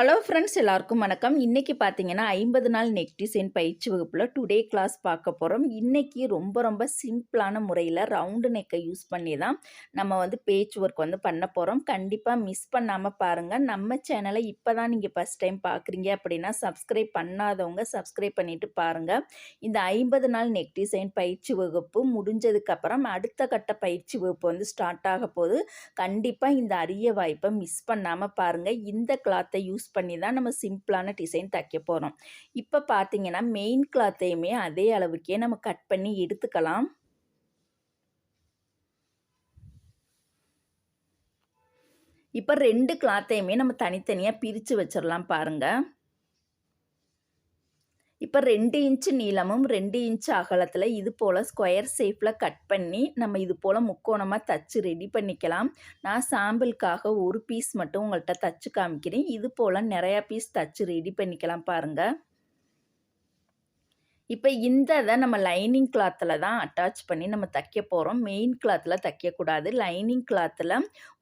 Hello friends எல்லாருக்கும் வணக்கம். இன்றைக்கி பார்த்தீங்கன்னா ஐம்பது நாள் நெக் டிசைன் பயிற்சி வகுப்பில் டுடே கிளாஸ் பார்க்க போகிறோம் இன்றைக்கி ரொம்ப ரொம்ப சிம்பிளான முறையில் ரவுண்டு நெக்கை யூஸ் பண்ணி தான் நம்ம வந்து பேச் ஒர்க் வந்து பண்ண போகிறோம் கண்டிப்பாக மிஸ் பண்ணாமல் பாருங்கள் நம்ம சேனலை இப்போ தான் நீங்கள் ஃபஸ்ட் டைம் பார்க்குறீங்க அப்படின்னா சப்ஸ்கிரைப் பண்ணாதவங்க சப்ஸ்கிரைப் பண்ணிவிட்டு பாருங்கள் இந்த ஐம்பது நாள் நெக் டிசைன் பயிற்சி வகுப்பு முடிஞ்சதுக்கப்புறம் அடுத்த கட்ட பயிற்சி வகுப்பு வந்து ஸ்டார்ட் ஆக போது கண்டிப்பாக இந்த அரிய வாய்ப்பை மிஸ் பண்ணாமல் பாருங்கள் இந்த கிளாத்தை யூஸ் யூஸ் பண்ணி தான் நம்ம சிம்பிளான டிசைன் தைக்க போகிறோம் இப்போ பார்த்தீங்கன்னா மெயின் கிளாத்தையுமே அதே அளவுக்கே நம்ம கட் பண்ணி எடுத்துக்கலாம். இப்போ ரெண்டு கிளாத்தையுமே நம்ம தனித்தனியாக பிரித்து வச்சிடலாம் பாருங்கள் இப்போ ரெண்டு இன்ச்சு நீளமும் ரெண்டு இன்ச்சு அகலத்தில் இது போல் ஸ்கொயர் ஷேப்பில் கட் பண்ணி நம்ம இது போல் முக்கோணமாக தச்சு ரெடி பண்ணிக்கலாம். நான் சாம்பிளுக்காக ஒரு பீஸ் மட்டும் உங்கள்கிட்ட தச்சு காமிக்கிறேன். இது போல் நிறையா பீஸ் தச்சு ரெடி பண்ணிக்கலாம் பாருங்கள் இப்போ இந்த இதை நம்ம லைனிங் கிளாத்தில் தான் அட்டாச் பண்ணி நம்ம தைக்க போகிறோம் மெயின் கிளாத்தில் தைக்கக்கூடாது லைனிங் கிளாத்தில்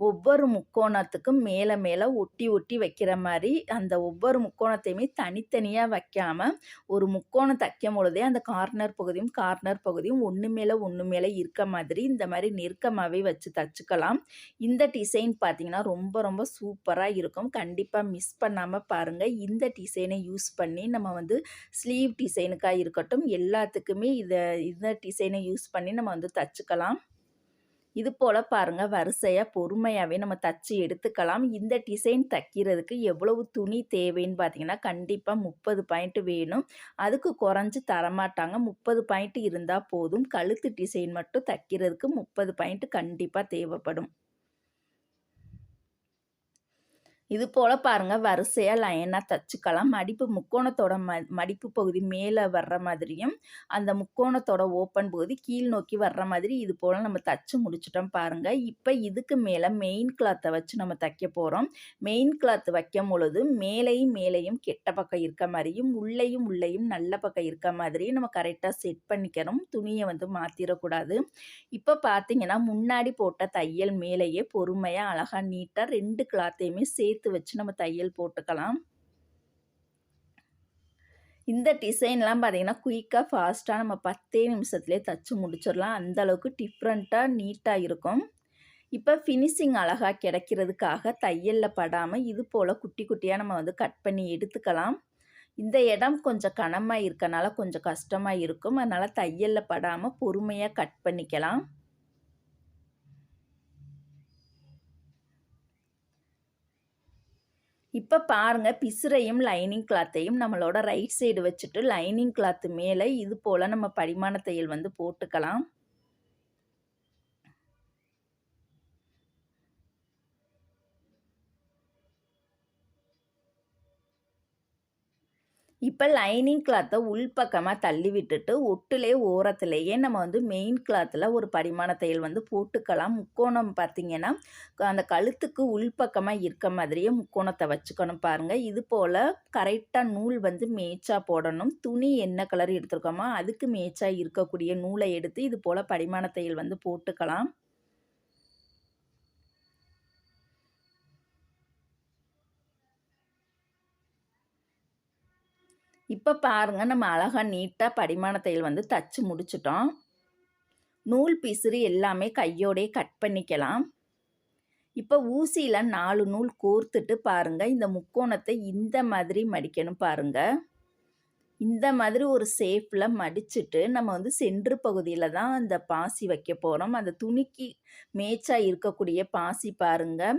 ஒவ்வொரு முக்கோணத்துக்கும் மேலே மேலே ஒட்டி ஒட்டி வைக்கிற மாதிரி அந்த ஒவ்வொரு முக்கோணத்தையுமே தனித்தனியாக வைக்காமல் ஒரு முக்கோணம் தைக்கும் பொழுதே அந்த கார்னர் பகுதியும் கார்னர் பகுதியும் ஒன்று மேலே ஒன்று மேலே இருக்க மாதிரி இந்த மாதிரி நெருக்கமாகவே வச்சு தைச்சிக்கலாம். இந்த டிசைன் பார்த்திங்கன்னா ரொம்ப ரொம்ப சூப்பராக இருக்கும். கண்டிப்பாக மிஸ் பண்ணாமல் பாருங்கள் இந்த டிசைனை யூஸ் பண்ணி நம்ம வந்து ஸ்லீவ் டிசைனுக்காக இருக்கும் இருக்கட்டும். எல்லாத்துக்குமே இதை இந்த டிசைனை யூஸ் பண்ணி நம்ம வந்து தச்சுக்கலாம். இது போல் பாருங்கள் வரிசையாக பொறுமையாகவே நம்ம தச்சு எடுத்துக்கலாம். இந்த டிசைன் தைக்கிறதுக்கு எவ்வளவு துணி தேவைன்னு பார்த்தீங்கன்னா கண்டிப்பாக முப்பது பாயிண்ட் வேணும். அதுக்கு குறைஞ்சி தரமாட்டாங்க. முப்பது பாயிண்ட் இருந்தால் போதும். கழுத்து டிசைன் மட்டும் தைக்கிறதுக்கு முப்பது பாயிண்ட் கண்டிப்பாக தேவைப்படும். இது போல் பாருங்கள் வரிசையாக லைனாக தச்சுக்கலாம். மடிப்பு முக்கோணத்தோட ம மடிப்பு பகுதி மேலே வர்ற மாதிரியும் அந்த முக்கோணத்தோட ஓப்பன் பகுதி கீழ் நோக்கி வர்ற மாதிரி இது போல் நம்ம தச்சு முடிச்சிட்டோம் பாருங்கள் இப்போ இதுக்கு மேலே மெயின் கிளாத்தை வச்சு நம்ம தைக்க போகிறோம் மெயின் கிளாத் வைக்கும் பொழுது மேலேயும் மேலேயும் கெட்ட பக்கம் இருக்க மாதிரியும் உள்ளேயும் உள்ளேயும் நல்ல பக்கம் இருக்க மாதிரியும் நம்ம கரெக்டாக செட் பண்ணிக்கணும். துணியை வந்து மாற்றிடக்கூடாது இப்போ பார்த்தீங்கன்னா முன்னாடி போட்ட தையல் மேலேயே பொறுமையாக அழகாக நீட்டாக ரெண்டு கிளாத்தையுமே சேர்த்து சேர்த்து வச்சு நம்ம தையல் போட்டுக்கலாம். இந்த டிசைன்லாம் பார்த்திங்கன்னா குயிக்காக ஃபாஸ்ட்டாக நம்ம பத்தே நிமிஷத்துலேயே தைச்சி முடிச்சிடலாம். அந்தளவுக்கு டிஃப்ரெண்ட்டாக நீட்டாக இருக்கும். இப்போ ஃபினிஷிங் அழகாக கிடைக்கிறதுக்காக தையலில் படாமல் இது போல் குட்டி குட்டியாக நம்ம வந்து கட் பண்ணி எடுத்துக்கலாம். இந்த இடம் கொஞ்சம் கனமாக இருக்கனால கொஞ்சம் கஷ்டமாக இருக்கும். அதனால் தையலில் படாமல் பொறுமையாக கட் பண்ணிக்கலாம். இப்போ பாருங்கள் பிசுரையும் லைனிங் கிளாத்தையும் நம்மளோட ரைட் சைடு வச்சுட்டு லைனிங் கிளாத்து மேலே இது போல் நம்ம படிமான தையல் வந்து போட்டுக்கலாம். இப்போ லைனிங் கிளாத்தை உள்பக்கமாக தள்ளி விட்டுட்டு ஒட்டுலே ஓரத்துலேயே நம்ம வந்து மெயின் கிளாத்தில் ஒரு பரிமாண தையல் வந்து போட்டுக்கலாம். முக்கோணம் பார்த்திங்கன்னா அந்த கழுத்துக்கு உள்பக்கமாக இருக்க மாதிரியே முக்கோணத்தை வச்சுக்கணும் பாருங்கள் இது போல் கரெக்டாக நூல் வந்து மேய்ச்சா போடணும். துணி என்ன கலர் எடுத்துருக்கோமோ அதுக்கு மேய்ச்சா இருக்கக்கூடிய நூலை எடுத்து இது போல் பரிமாண தையல் வந்து போட்டுக்கலாம். இப்போ பாருங்கள் நம்ம அழகாக நீட்டாக படிமான தையல் வந்து தச்சு முடிச்சிட்டோம். நூல் பிசிறு எல்லாமே கையோடே கட் பண்ணிக்கலாம். இப்போ ஊசியில் நாலு நூல் கோர்த்துட்டு பாருங்கள் இந்த முக்கோணத்தை இந்த மாதிரி மடிக்கணும் பாருங்கள் இந்த மாதிரி ஒரு சேஃபில் மடிச்சுட்டு நம்ம வந்து சென்று பகுதியில் தான் அந்த பாசி வைக்க போகிறோம் அந்த துணிக்கு மேய்ச்சாக இருக்கக்கூடிய பாசி பாருங்கள்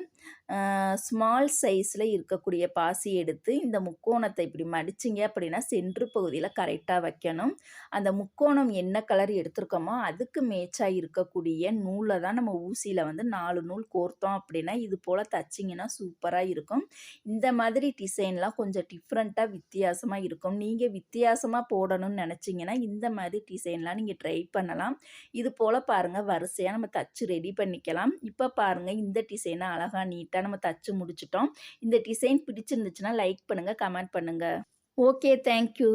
ஸ்மால் சைஸில் இருக்கக்கூடிய பாசி எடுத்து இந்த முக்கோணத்தை இப்படி மடிச்சிங்க அப்படின்னா சென்று பகுதியில் கரெக்டாக வைக்கணும். அந்த முக்கோணம் என்ன கலர் எடுத்திருக்கோமோ அதுக்கு மேய்ச்சாக இருக்கக்கூடிய நூலை தான் நம்ம ஊசியில் வந்து நாலு நூல் கோர்த்தோம் அப்படின்னா இது போல் தைச்சிங்கன்னா சூப்பராக இருக்கும். இந்த மாதிரி டிசைன்லாம் கொஞ்சம் டிஃப்ரெண்ட்டாக வித்தியாசமாக இருக்கும். நீங்கள் வித்தியாசமாக போடணும்னு நினச்சிங்கன்னா இந்த மாதிரி டிசைன்லாம் நீங்கள் ட்ரை பண்ணலாம். இது போல் பாருங்கள் வரிசையாக நம்ம தச்சு ரெடி பண்ணிக்கலாம். இப்போ பாருங்கள் இந்த டிசைனை அழகாக நீட்டாக நம்ம தச்சு முடிச்சிட்டோம். இந்த டிசைன் பிடிச்சிருந்துச்சுன்னா லைக் பண்ணுங்கள் கமெண்ட் பண்ணுங்கள் ஓகே தேங்க்யூ.